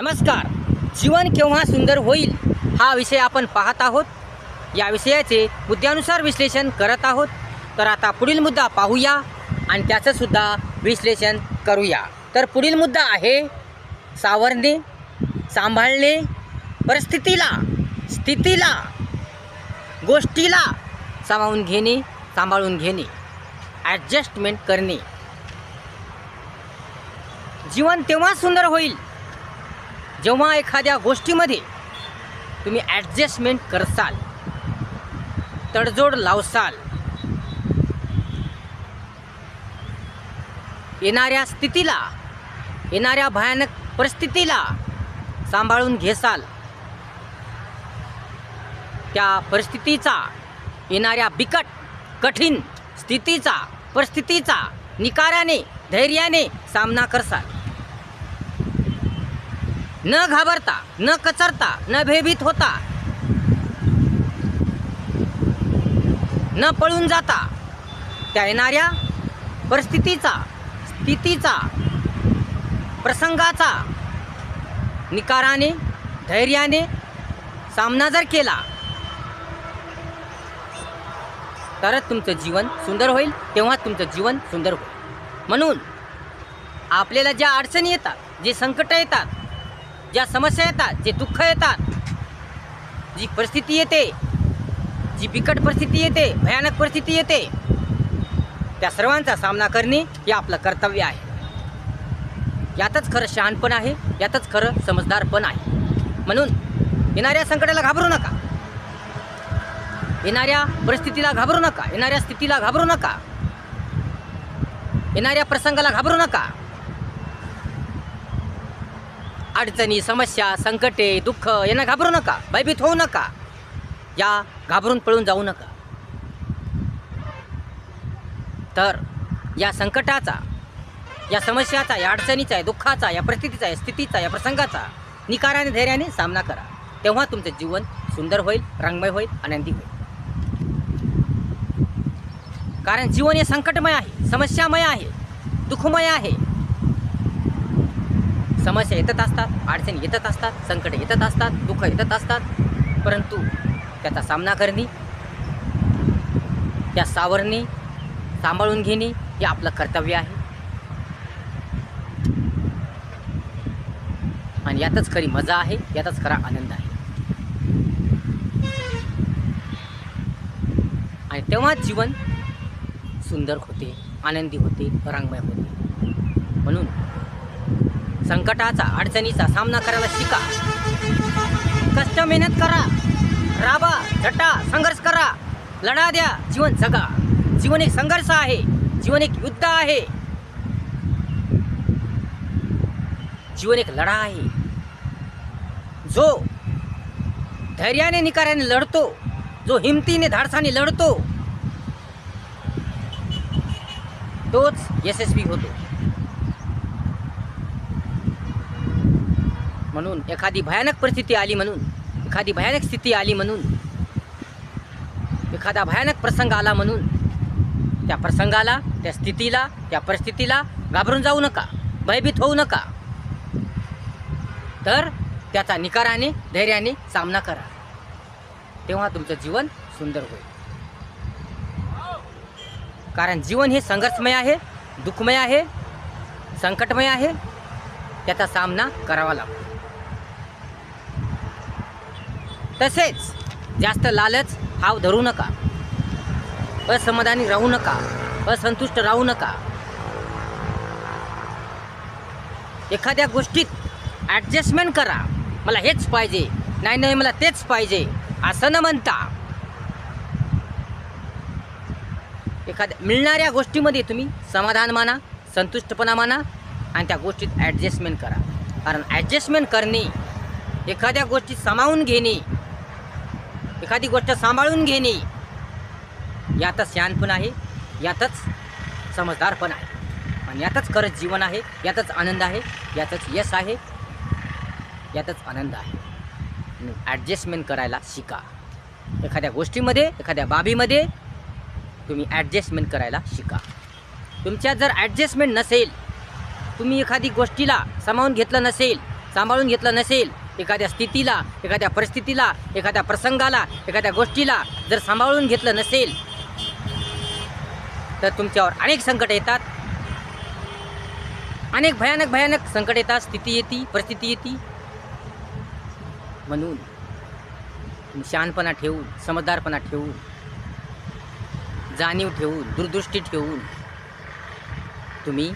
नमस्कार. जीवन केव्हा सुंदर होईल हा विषय आपण पाहत आहोत. या विषयाचे मुद्द्यानुसार विश्लेषण करत आहोत. तर आता पुढील मुद्दा पाहूया आणि त्याचंसुद्धा विश्लेषण करूया. तर पुढील मुद्दा आहे सावरणे सांभाळणे परिस्थितीला स्थितीला गोष्टीला सामावून घेणे सांभाळून घेणे ॲडजस्टमेंट करणे. जीवन तेव्हा सुंदर होईल जेव्हा एखाद्या गोष्टीमध्ये तुम्ही ॲडजस्टमेंट करसाल तडजोड लावसाल येणाऱ्या स्थितीला येणाऱ्या भयानक परिस्थितीला सांभाळून घेसाल. त्या परिस्थितीचा येणाऱ्या बिकट कठीण स्थितीचा परिस्थितीचा निकाराने धैर्याने सामना करसाल. न घाबरता न कचरता न भयभीत होता न पळून जाता त्या येणाऱ्या परिस्थितीचा स्थितीचा प्रसंगाचा निकाराने धैर्याने सामना जर केला तरच तुमचं जीवन सुंदर होईल तेव्हा तुमचं जीवन सुंदर होईल. म्हणून आपल्याला ज्या अडचणी येतात जे संकट येतात ज्या समस्या येतात जे दुःख येतात जी परिस्थिती येते जी बिकट परिस्थिती येते भयानक परिस्थिती येते त्या सर्वांचा सामना करणे हे आपलं कर्तव्य आहे. यातच खरं शहाणपण आहे यातच खरं समजदारपण आहे. म्हणून येणाऱ्या संकटाला घाबरू नका. येणाऱ्या परिस्थितीला घाबरू नका येणाऱ्या स्थितीला घाबरू नका. येणाऱ्या प्रसंगाला घाबरू नका. अडचणी समस्या संकटे दुःख यांना घाबरू नका भयभीत होऊ नका. या घाबरून पळून जाऊ नका. तर या संकटाचा या समस्याचा या अडचणीचा या दुःखाचा या परिस्थितीचा या स्थितीचा या प्रसंगाचा निकाराने धैर्याने सामना करा. तेव्हा तुमचं जीवन सुंदर होईल रंगमय होईल आनंदी होईल. कारण जीवन हे संकटमय आहे समस्यामय आहे दुःखमय आहे. समस्या येतच असतात अडचणी येतच असतात संकट येतच असतात दुःख येतच असतात. परंतु त्याचा सामना करणे त्या सावरणे सांभाळून घेणे हे आपलं कर्तव्य आहे. आणि यातच खरी मजा आहे यातच खरा आनंद आहे. आणि तेव्हा जीवन सुंदर होते आनंदी होते रंगमय होते. म्हणून संकटाचा अडचणीचा सामना करायला शिका. कष्ट मेहनत करा राबा झटा संघर्ष करा. लढा द्या जीवन जगा. जीवन एक संघर्ष आहे जीवन एक युद्ध आहे. जीवन एक लढा आहे. जो धैर्याने निकाराने लढतो जो हिमतीने धाडसाने लढतो तोच यशस्वी होतो. म्हणून एखादी भयानक परिस्थिती आली म्हणून एखादी भयानक स्थिती आली म्हणून एखादा भयानक प्रसंग आला म्हणून त्या प्रसंगाला त्या स्थितीला त्या परिस्थितीला घाबरून जाऊ नका भयभीत होऊ नका. तर त्याचा निकाराने धैर्याने सामना करा. तेव्हा तुमचं जीवन सुंदर होईल. कारण जीवन हे संघर्षमय आहे दुःखमय आहे संकटमय आहे. त्याचा सामना करावा लागतो. तसेच जास्त लालच हाव धरू नका. असमाधानी राहू नका. असंतुष्ट राहू नका. एखाद्या गोष्टीत ॲडजस्टमेंट करा. मला हेच पाहिजे. नाही नाही मला तेच पाहिजे. असं न म्हणता. एखाद्या मिळणाऱ्या गोष्टीमध्ये तुम्ही समाधान माना संतुष्टपणा माना आणि त्या गोष्टीत ॲडजस्टमेंट करा. कारण ॲडजस्टमेंट करणे एखाद्या गोष्टीत सामावून घेणे एखादी गोष्ट सांभाळून घेणे. यातच शहाणपण आहे यातच समजदारपण आहे. आणि यातच खरंच जीवन आहे यातच आनंद आहे यातच यश आहे यातच आनंद आहे. ॲडजस्टमेंट करायला शिका. एखाद्या गोष्टीमध्ये एखाद्या बाबीमध्ये तुम्ही ॲडजस्टमेंट करायला शिका. तुमच्यात जर ॲडजस्टमेंट नसेल तुम्ही एखादी गोष्टीला सामावून घेतलं नसेल सांभाळून घेतलं नसेल एखाद्या स्थितीला एखाद्या परिस्थितीला एखाद्या प्रसंगाला एखाद्या गोष्टीला जर सांभाळून घेतलं नसेल तर तुमच्यावर अनेक संकट येतात. अनेक भयानक भयानक संकट येतात. स्थिती येते परिस्थिती येते. म्हणून तुम्ही शहाणपणा ठेवून समजदारपणा ठेवून जाणीव ठेवून दूरदृष्टी ठेवून तुम्ही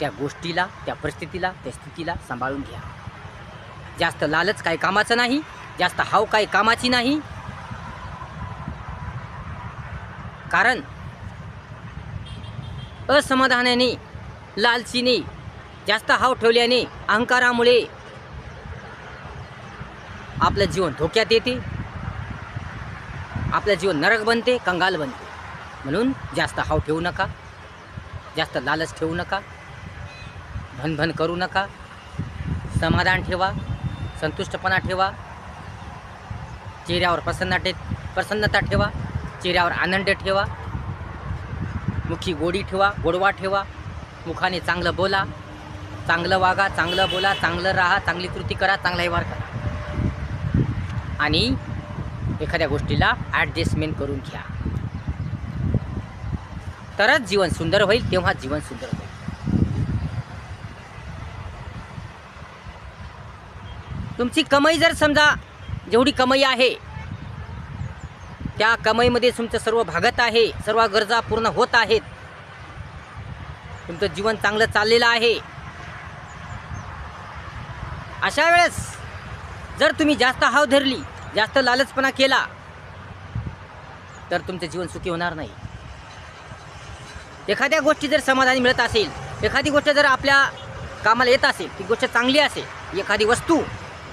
त्या गोष्टीला त्या परिस्थितीला त्या स्थितीला सांभाळून घ्या. जास्त लालच काही कामाचं नाही जास्त हाव काही कामाची नाही. कारण असमाधानाने लालचीने जास्त हाव ठेवल्याने अहंकारामुळे आपलं जीवन धोक्यात येते. आपलं जीवन नरक बनते कंगाल बनते. म्हणून जास्त हाव ठेवू नका. जास्त लालच ठेवू नका. भनभन करू नका. समाधान ठेवा. संतुष्टपणा ठेवा. चेहऱ्यावर प्रसन्नता ठे प्रसन्नता ठेवा. चेहऱ्यावर आनंद ठेवा. मुखी गोडी ठेवा गोडवा ठेवा. मुखाने चांगलं बोला. चांगलं वागा चांगलं बोला चांगलं राहा चांगली कृती करा चांगला व्यवहार करा. आणि एखाद्या गोष्टीला ॲडजस्टमेंट करून घ्या. तरच जीवन सुंदर होईल तेव्हा जीवन सुंदर होईल. तुमची कमाई जर समजा जेवढी कमाई आहे त्या कमाईमध्ये तुमचं सर्व भागत आहे सर्व गरजा पूर्ण होत आहेत. तुमचं जीवन चांगलं चाललेलं आहे. अशा वेळेस जर तुम्ही जास्त हाव धरली जास्त लालचपणा केला तर तुमचं जीवन सुखी होणार नाही. एखाद्या गोष्टी जर समाधानी मिळत असेल एखादी गोष्ट जर आपल्या कामाला येत असेल ती गोष्ट चांगली असेल एखादी वस्तू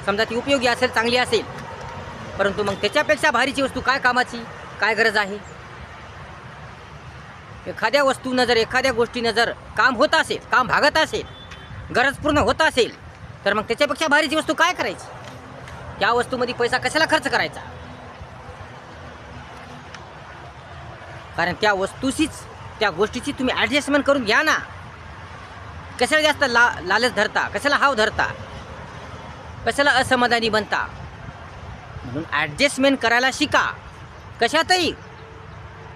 समजा ती उपयोगी असेल चांगली असेल. परंतु मग त्याच्यापेक्षा भारीची वस्तू काय कामाची? काय गरज आहे? एखाद्या वस्तूनं जर एखाद्या गोष्टीनं जर काम होत असेल काम भागत असेल गरज पूर्ण होत असेल तर मग त्याच्यापेक्षा भारीची वस्तू काय करायची? त्या वस्तूमध्ये पैसा कशाला खर्च करायचा? कारण त्या वस्तूशीच त्या गोष्टीची तुम्ही ॲडजस्टमेंट करून घ्या ना. कशाला जास्त ला लालच धरता? कशाला हाव धरता? कशाला असमाधानी बनता? म्हणून? ॲडजस्टमेंट करायला शिका. कशातही.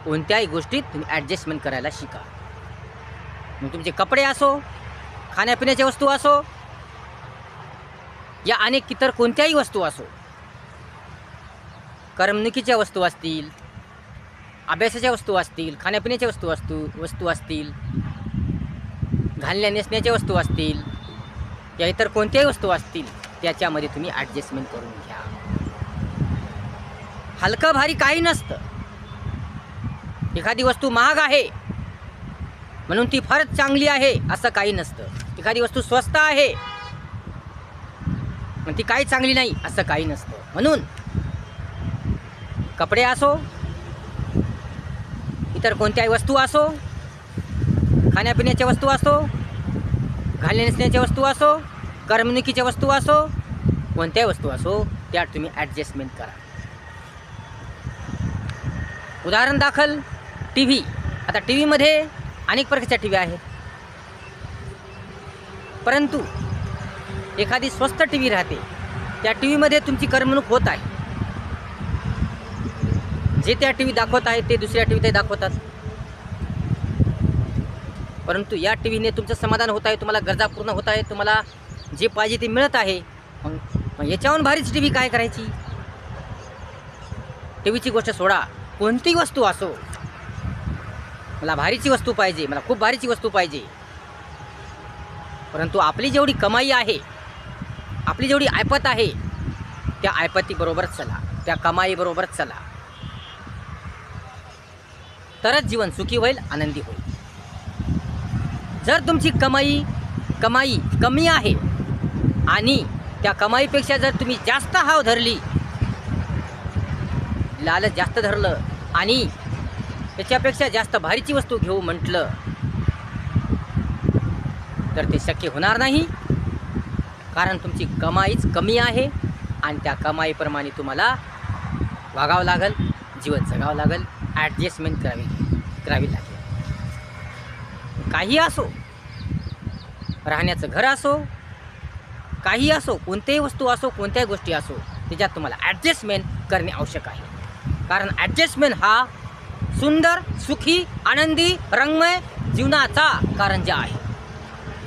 कोणत्याही गोष्टीत तुम्ही ॲडजस्टमेंट करायला शिका. मग तुमचे कपडे असो खाण्यापिण्याच्या वस्तू असो या अनेक इतर कोणत्याही वस्तू असो करमणुकीच्या वस्तू असतील अभ्यासाच्या वस्तू असतील खाण्यापिण्याच्या वस्तू असतो वस्तू असतील घालण्या नेसण्याच्या वस्तू असतील या इतर कोणत्याही वस्तू असतील त्याच्यामध्ये तुम्ही ॲडजस्टमेंट करून घ्या. हलकं भारी काही नसतं. एखादी वस्तू महाग आहे म्हणून ती फारच चांगली आहे असं काही नसतं. एखादी वस्तू स्वस्त आहे ती काही चांगली नाही असं काही नसतं. म्हणून कपडे असो इतर कोणत्याही वस्तू असो खाण्यापिण्याच्या वस्तू असो घालण्या नसण्याच्या वस्तू असो करमणुकीच्या म्हणजे वस्तू असो कोणत्याही वस्तू असो त्या तुम्ही ॲडजस्टमेंट करा. उदाहरण दाखल टी व्ही आता टी व्हीमध्ये अनेक प्रकारच्या टी व्ही आहेत. परंतु एखादी स्वस्त टी व्ही राहते त्या टी व्हीमध्ये तुमची करमणूक होत आहे. जे त्या टी व्ही दाखवत आहे ते दुसऱ्या टी व्हीतही दाखवतात. परंतु या टी व्हीने तुमचं समाधान होत आहे तुम्हाला गरजा पूर्ण होत आहे तुम्हाला जे पाहिजे ते मिळत आहे. मग याच्याहून भारीच टी व्ही काय करायची? टी व्हीची गोष्ट सोडा. कोणतीही वस्तू असो. मला भारीची वस्तू पाहिजे. मला खूप भारीची वस्तू पाहिजे. परंतु आपली जेवढी कमाई आहे आपली जेवढी ऐपत आहे त्या ऐपतीबरोबरच चला. त्या कमाईबरोबरच चला. तरच जीवन सुखी होईल आनंदी होईल. जर तुमची कमाई कमाई कमी आहे आणि त्या कमाईपेक्षा जर तुम्ही जास्त हाव धरली लालच जास्त धरलं आणि त्याच्यापेक्षा जास्त भारीची वस्तू घेऊ म्हटलं तर ते शक्य होणार नाही. कारण तुमची कमाईच कमी आहे आणि त्या कमाईप्रमाणे तुम्हाला वागावं लागेल जीवन जगावं लागेल ॲडजस्टमेंट करावी करावी लागेल. काही असो राहण्याचं घर असो काही असो कोणत्याही वस्तू असो कोणत्याही गोष्टी असो त्याच्यात तुम्हाला ॲडजस्टमेंट करणे आवश्यक आहे. कारण ॲडजस्टमेंट हा सुंदर सुखी आनंदी रंगमय जीवनाचा कारंजा आहे.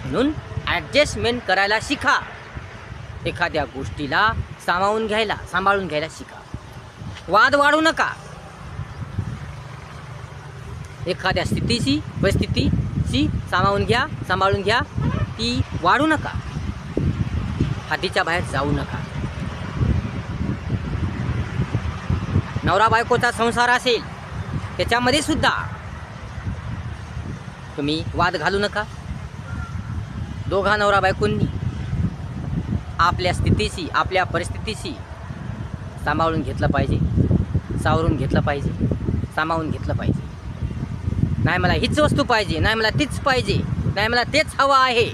म्हणून ॲडजस्टमेंट करायला शिका. एखाद्या गोष्टीला सामावून घ्यायला सांभाळून घ्यायला शिका. वाद वाढू नका. एखाद्या स्थितीशी परिस्थितीशी सामावून घ्या सांभाळून घ्या ती वाढू नका. हातीच्या बाहेर जाऊ नका. नवरा बायकोचा संसार असेल त्याच्यामध्ये सुद्धा तुम्ही वाद घालू नका. दोघा नवरा बायकोंनी आपल्या स्थितीशी आपल्या परिस्थितीशी सांभाळून घेतलं पाहिजे. सावरून घेतलं पाहिजे. सामावून घेतलं पाहिजे. नाही मला हीच वस्तू पाहिजे नाही मला तीच पाहिजे नाही मला तेच हवं आहे.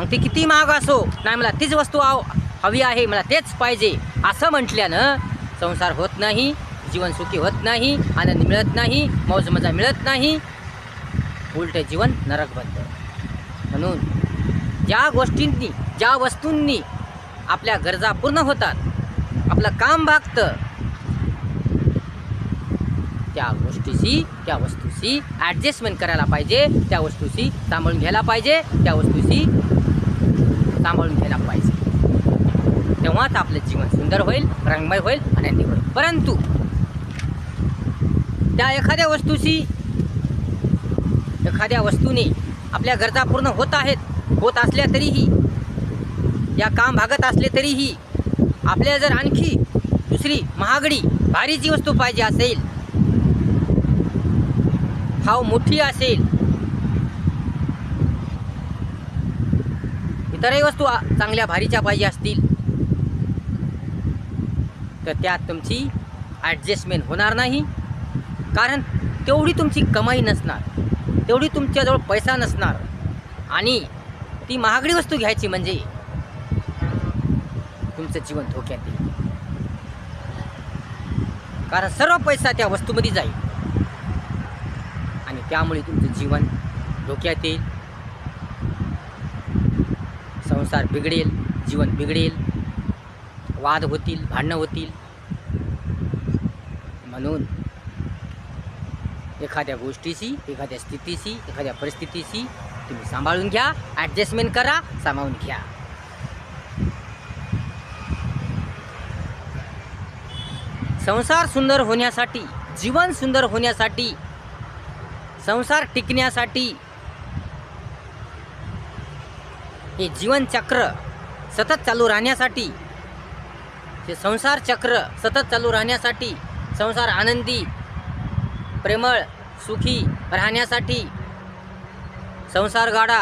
मग ती किती महाग असो? नाही मला तीच वस्तू आव हवी आहे मला तेच पाहिजे असं म्हटल्यानं संसार होत नाही जीवन सुखी होत नाही आनंद मिळत नाही मौज मजा मिळत नाही उलट जीवन नरक बनतं. म्हणून ज्या गोष्टींनी ज्या वस्तूंनी आपल्या गरजा पूर्ण होतात आपलं काम भागतं त्या गोष्टीशी त्या वस्तूशी ॲडजस्टमेंट करायला पाहिजे त्या वस्तूशी सांभाळून घ्यायला पाहिजे त्या वस्तूशी सांभाळून घ्यायला पाहिजे तेव्हाच आपलं जीवन सुंदर होईल रंगमय होईल आनंदी होईल. परंतु त्या एखाद्या वस्तूशी एखाद्या वस्तूने आपल्या गरजा पूर्ण होत आहेत होत असल्या तरीही या काम भागत असले तरीही आपल्या जर आणखी दुसरी महागडी भारीची वस्तू पाहिजे असेल भाव मोठी असेल इतरही वस्तू चांगल्या भारीच्या पाहिजे असतील तर त्यात तुमची ॲडजस्टमेंट होणार नाही. कारण तेवढी तुमची कमाई नसणार तेवढी तुमच्याजवळ पैसा नसणार. आणि ती महागडी वस्तू घ्यायची म्हणजे तुमचं जीवन धोक्यात येईल. कारण सर्व पैसा त्या वस्तूमध्ये जाईल. आणि त्यामुळे तुमचं जीवन धोक्यात येईल. संसार बिघडेल जीवन बिघडेल वाद होतील भांडणं होतील. म्हणून एखाद्या गोष्टीशी एखाद्या स्थितीशी एखाद्या परिस्थितीशी तुम्ही सांभाळून घ्या ॲडजस्टमेंट करा सामावून घ्या. संसार सुंदर होण्यासाठी जीवन सुंदर होण्यासाठी संसार टिकण्यासाठी हे जीवनचक्र सतत चालू राहण्यासाठी हे संसार चक्र सतत चालू राहण्यासाठी संसार आनंदी प्रेमळ सुखी राहण्यासाठी संसार गाडा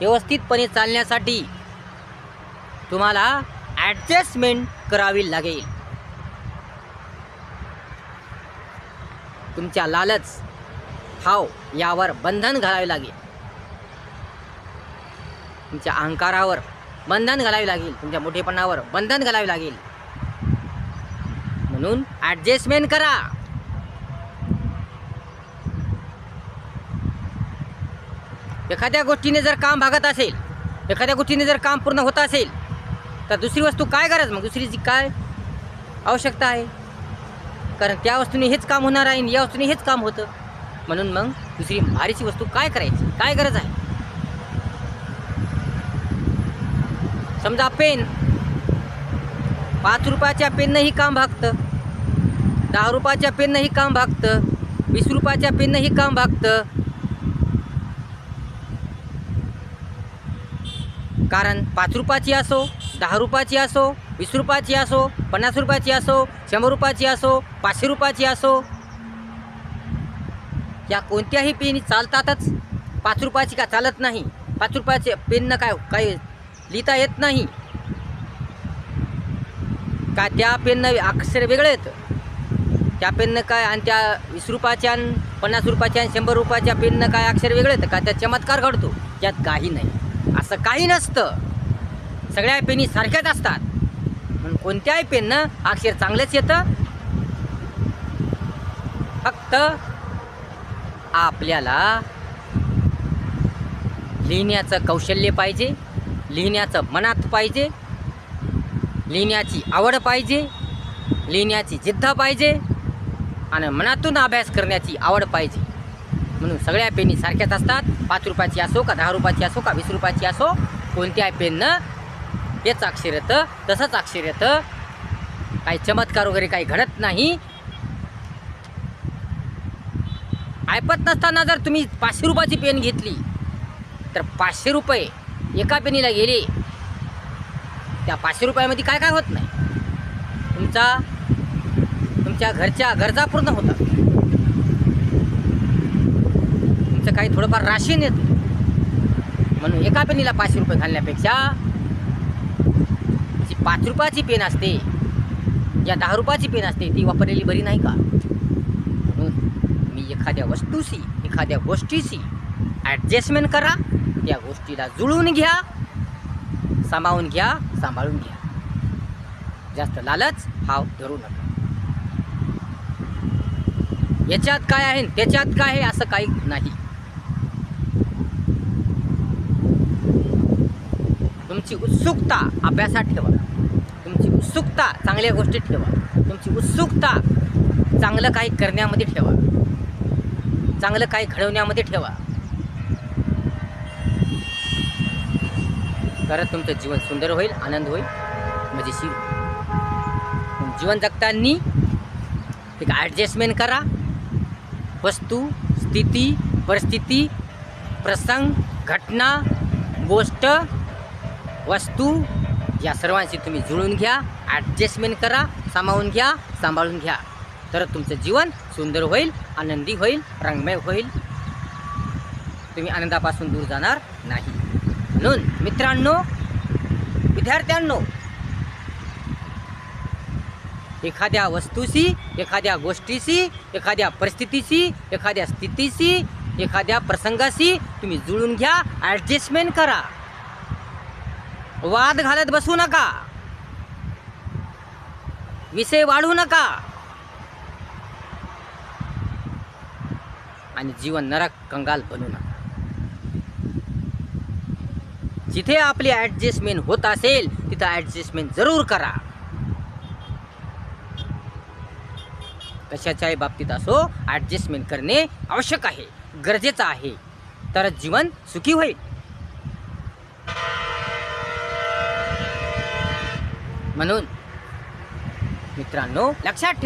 व्यवस्थितपणे चालण्यासाठी तुम्हाला ॲडजस्टमेंट करावी लागेल. तुमच्या लालच हाव यावर बंधन घालावे लागेल. तुमच्या अहंकारावर बंधन घालावे लागेल तुमच्या मोठेपणावर बंधन घालावे लागेल. म्हणून ॲडजस्टमेंट करा. एखाद्या गोष्टीने जर काम भागत असेल एखाद्या गोष्टीने जर काम पूर्ण होत असेल तर दुसरी वस्तू काय गरज? मग दुसरीची काय आवश्यकता आहे? कारण त्या वस्तूने हेच काम होणार आहे आणि या वस्तूने हेच काम होतं. म्हणून मग दुसरी भारीची वस्तू काय करायची? काय गरज आहे? समजा पेन. पाच रुपयाच्या पेननंही काम भागतं. दहा रुपयाच्या पेननंही काम भागतं. वीस रुपयाच्या पेननंही काम भागतं. कारण पाच रुपयाची असो दहा रुपयाची असो वीस रुपयाची असो पन्नास रुपयाची असो शंभर रुपयाची असो पाचशे रुपयाची असो. या कोणत्याही पेन चालतातच. पाच रुपयाची का चालत नाही? पाच रुपयाचे पेननं काय काही लिहिता येत नाही. का त्या पेननं अक्षर वेगळे आहेत? त्या पेननं काय आणि त्या वीस रुपयाच्या आणि पन्नास रुपयाच्या आणि शंभर रुपयाच्या पेननं काय अक्षर वेगळे आहेत? का त्या चमत्कार घडतो? त्यात काही नाही. असं काही नसतं. सगळ्या पेनी सारख्याच असतात. म्हणून कोणत्याही पेननं अक्षर चांगलंच येतं? फक्त आपल्याला लिहिण्याचं कौशल्य पाहिजे. लिहिण्याचं मनात पाहिजे लिहिण्याची आवड पाहिजे लिहिण्याची जिद्द पाहिजे आणि मनातून अभ्यास करण्याची आवड पाहिजे. म्हणून सगळ्या पेनी सारख्याच असतात. पाच रुपयाची असो का दहा रुपयाची असो का वीस रुपयाची असो कोणत्या पेननं हेच अक्षर येतं तसंच अक्षर येतं. काही चमत्कार वगैरे काही घडत नाही. ऐपत नसताना जर तुम्ही पाचशे रुपयाची पेन घेतली तर पाचशे रुपये एका पेनीला गेले त्या पाचशे रुपयामध्ये काय काय होत नाही. तुमचा तुमच्या घरच्या गरजा पूर्ण होतात. तुमचं काही थोडंफार राशन येतं. म्हणून एका पेनीला पाचशे रुपये घालण्यापेक्षा जी पाच रुपयाची पेन असते या दहा रुपयाची पेन असते ती वापरलेली बरी नाही का? म्हणून मी एखाद्या वस्तूशी एखाद्या गोष्टीशी ॲडजस्टमेंट करा. त्या गोष्टीला जुळवून घ्या सामावून घ्या सांभाळून घ्या. जास्त लालच हाव धरू नका. याच्यात काय आहे त्याच्यात काय आहे असं काही नाही. तुमची उत्सुकता अभ्यासात ठेवा. तुमची उत्सुकता चांगल्या गोष्टीत ठेवा. तुमची उत्सुकता चांगलं काही करण्यामध्ये ठेवा. चांगलं काही घडवण्यामध्ये ठेवा. तरच तुमचं जीवन सुंदर होईल आनंद होईल. म्हणजे मजेशीर जीवन जगताना एक ॲडजस्टमेंट करा. वस्तू स्थिती परिस्थिती प्रसंग घटना गोष्ट वस्तू या सर्वांशी तुम्ही जुळून घ्या ॲडजस्टमेंट करा सामावून घ्या सांभाळून घ्या. तर तुमचं जीवन सुंदर होईल आनंदी होईल रंगमय होईल. तुम्ही आनंदापासून दूर जाणार नाही. म्हणून मित्रांनो विद्यार्थ्यांनो एखाद्या वस्तूशी एखाद्या गोष्टीशी एखाद्या परिस्थितीशी एखाद्या स्थितीशी एखाद्या प्रसंगाशी तुम्ही जुळून घ्या ॲडजस्टमेंट करा. वाद घालत बसू नका. विषय वाढवू नका. आणि जीवन नरक कंगाल बनू नका. जिथे आपली ॲडजस्टमेंट होत असेल तिथं ॲडजस्टमेंट जरूर करा. कशाच्याही बाबतीत असो ॲडजस्टमेंट करणे आवश्यक आहे गरजेचं आहे. तरच जीवन सुखी होईल. म्हणून मित्रांनो लक्षात ठेवा